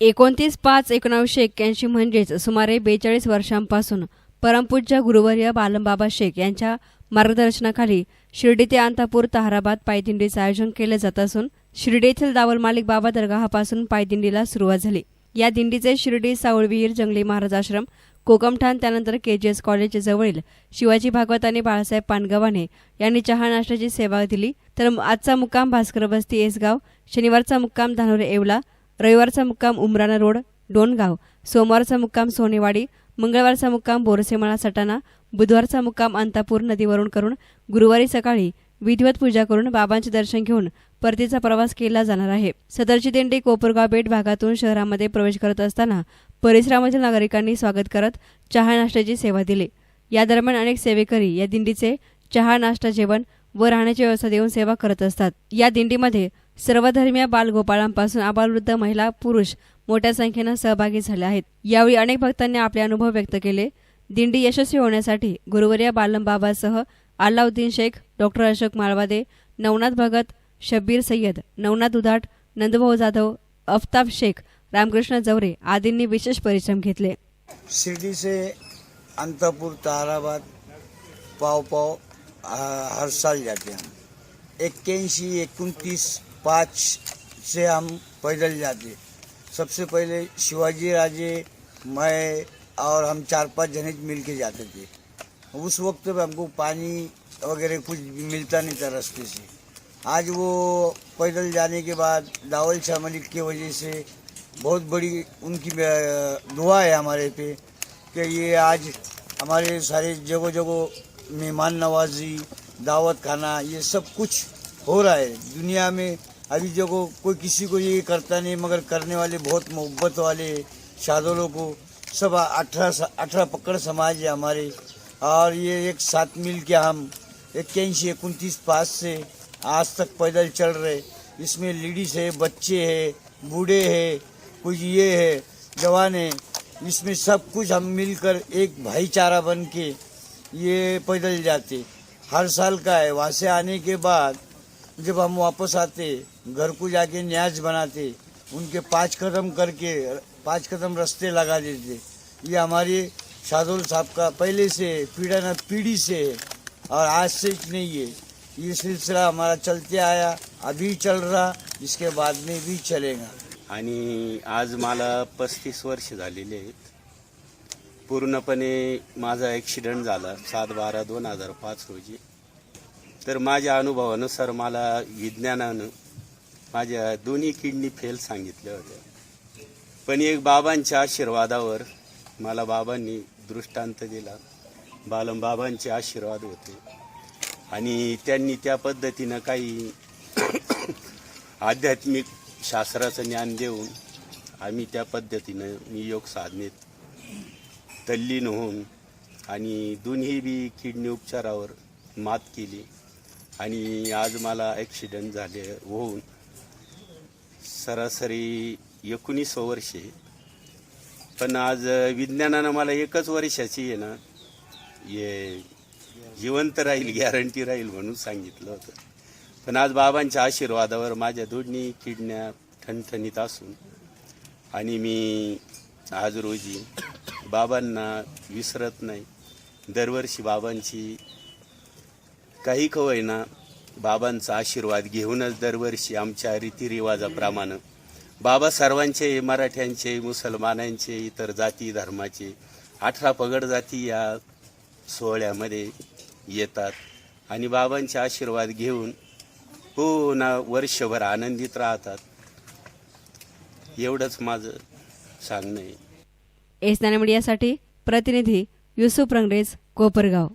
एकोणतीस पाच एकोणावीसशे एक्क्याऐंशी म्हणजेच सुमारे बेचाळीस वर्षांपासून परमपूज्य गुरुवर्य बालमबाबा शेख यांच्या मार्गदर्शनाखाली शिर्डी ते अंतापूर ताहराबाद पायदिंडीचं आयोजन केलं जात असून शिर्डी येथील दावल मालिक बाबा दरगाहापासून पायदिंडीला सुरुवात झाली. या दिंडीचे शिर्डी सावळवीर जंगली महाराज आश्रम कोकमठाण त्यानंतर केजीएस कॉलेज जवळील शिवाजी भागवत आणि बाळासाहेब पानगव्हाणे यांनी चहा नाश्त्याची सेवा दिली. तर आजचा मुक्काम भास्कर बस्ती एसगाव शनिवारचा मुक्काम धानोरे येवला रविवारचा मुक्काम उमराना रोड डोनगाव सोमवारचा मुक्काम सोनेवाडी मंगळवारचा मुक्काम बोरसेमाळा सटाणा बुधवारचा मुक्काम अंतापूर नदीवरून करून गुरुवारी सकाळी विधिवत पूजा करून बाबांचे दर्शन घेऊन परतीचा प्रवास केला जाणार आहे. सदरची दिंडी कोपरगाव बेट भागातून शहरामध्ये प्रवेश करत असताना परिसरामधील नागरिकांनी स्वागत करत चहा नाश्त्याची सेवा दिली. या दरम्यान अनेक सेवेकरी या दिंडीचे चहा नाश्ता जेवण व राहण्याची व्यवस्था देऊन सेवा करत असतात. या दिंडीमध्ये सर्वधर्मीय बालगोपाळांपासून आबालवृद्ध महिला पुरुष मोठ्या संख्येनं सहभागी झाले आहेत. यावेळी अनेक भक्तांनी आपले अनुभव व्यक्त केले. दिंडी यशस्वी होण्यासाठी गुरुवर्या बालमबाबासह अल्लाउद्दीन शेख डॉक्टर अशोक माळवादे नवनाथ भगत शब्बीर सय्यद नवनाथ उदाट नंदभाऊ जाधव अफताब शेख रामकृष्ण जवरे आदींनी विशेष परिश्रम घेतले. शिरडी से अंतापुर ताराबाद पाव पाव आ, हर साल जाते हैं हम पाँच से हम पैदल जाते सबसे पहले शिवाजी, राजे, मैं और हम चार पाँच जने मिल के जाते थे। उस वक्त पे हमको पानी वगैरह कुछ मिलता नहीं था रास्ते से। आज वो पैदल जाने के बाद दावल शाह मलिक की वजह से बहुत बड़ी उनकी दुआ है हमारे पे कि ये आज हमारे सारे जगह जगह मेहमान नवाजी, दावत खाना, ये सब कुछ हो रहा है। दुनिया में अभी जगह कोई किसी को ये करता नहीं, मगर करने वाले बहुत मोहब्बत वाले शादोलों को सब अठारह अठारह पकड़ समाज है हमारे। और ये एक साथ मिल के हम इक्यासी एक उनतीस पास से आज तक पैदल चल रहे इसमें लेडीज़ है, बच्चे है, बूढ़े है, कुछ ये है, जवान है। इसमें सब कुछ हम मिलकर एक भाईचारा बन के ये पैदल जाते। हर साल का है, वहाँ से आने के बाद जब हम वापस आते घर को जाके न्याज बनाते उनके पाँच कदम करके पाँच कदम रास्ते लगा देते। ये हमारे शादुल साहब का पहले से पीढ़ा न पीढ़ी से है और आज से नहीं है। ये सिलसिला हमारा चलते आया अभी चल रहा इसके बाद में भी चलेगा। आणि आज मला पस्तीस वर्ष झालेली आहेत. पूर्णपणे माझा ॲक्सिडंट झाला सात बारा दोन हजार पाच रोजी. तर माझ्या अनुभवानुसार मला विज्ञानानं माझ्या दोन्ही किडनी फेल सांगितल्या होत्या पण एक बाबांच्या आशीर्वादावर मला बाबांनी दृष्टांत दिला. बालम बाबांचे आशीर्वाद होते. आणि त्यांनी त्या पद्धतीनं काही आध्यात्मिक शास्त्राचं ज्ञान देऊन आम्ही त्या पद्धतीनं मी योग साधनेत तल्लीन होऊन आणि दोन्ही बी किडनी उपचारावर मात केली. आणि आज मला ॲक्सिडेंट झाले होऊन सरासरी एकोणीस वर्षे. पण आज विज्ञानानं मला एकच वर्षाची आहे ना ये जिवंत राहील गॅरंटी राहील म्हणून सांगितलं होतं. पण आज बाबांच्या आशीर्वादावर माझ्या दोन्ही किडण्या ठणठणीत असून आणि मी आज रोजी बाबांना विसरत नाही. दरवर्षी बाबांची काही खवय ना बाबांचा आशीर्वाद घेऊनच दरवर्षी आमच्या रीतिरिवाजाप्रमाणे बाबा सर्वांचे मराठ्यांचे मुसलमानांचे इतर जाती धर्माचे अठरा पगड जाती या सोहळ्यामध्ये येतात आणि बाबांचे आशीर्वाद घेऊन पूर्ण वर्षभर आनंदित राहतात. एवढंच माझं सांगणं आहे. एस मीडियासाठी प्रतिनिधी युसुफ रंगरेज कोपरगाव.